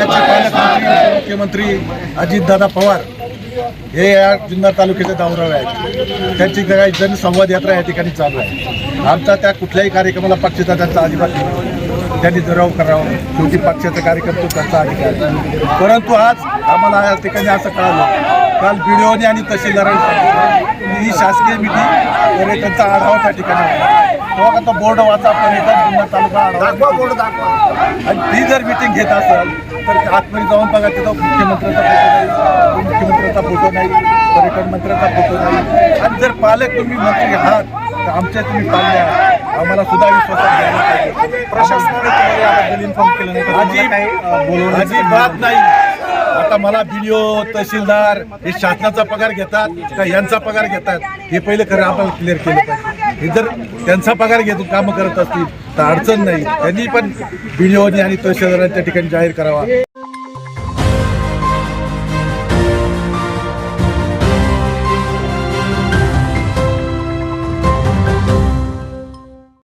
जिल्ह्याचे पालकमंत्री मुख्यमंत्री अजितदादा पवार हे या जुन्नर तालुक्याचे दौरावे आहेत. त्यांची काही जनसंवाद यात्रा या ठिकाणी चालू आहे. आमचा त्या कुठल्याही कार्यक्रमाला पक्षाचा त्यांचा अजिबात नाही. त्यांनी दुराव करावा. शेवटी पक्षाचा कार्यक्रम तो त्यांचा अधिकार परंतु आज आम्हाला या ठिकाणी असं कळालं. काल बीडीओने आणि तहसीलदारांनी ही शासकीय मिटिंग त्यांचा आढावा त्या ठिकाणी तेव्हा तो बोर्ड वाचा पर्यटन जुन्नर तालुका आढावा बोर्ड दाखवा. आणि ती जर मिटिंग घेत असेल तर आतमध्ये जाऊन बघा तिथं मुख्यमंत्र्याचा फोटो नाही मुख्यमंत्र्याचा फोटो नाही पर्यटन मंत्र्याचा फोटो नाही. आणि जर पालक तुम्ही मंत्री आहात तर आमच्या तुम्ही आहात. आम्हाला सुद्धा विश्वासात घ्यायला पाहिजे. प्रशासनाने तुम्हाला याबद्दल इन्फॉर्म केलं नाही काही अजिबात नाही. आता मला बीडीओ तहसीलदार हे शासनाचा पगार घेतात का यांचा पगार घेतात? हे पहिले खरं आपण क्लिअर केलं पाहिजे. हे जर त्यांचा पगार घेतो कामं करत असतील तर अडचण नाही. त्यांनी पण बीडीओनी आणि तहसीलदारांच्या ठिकाणी जाहीर करावा.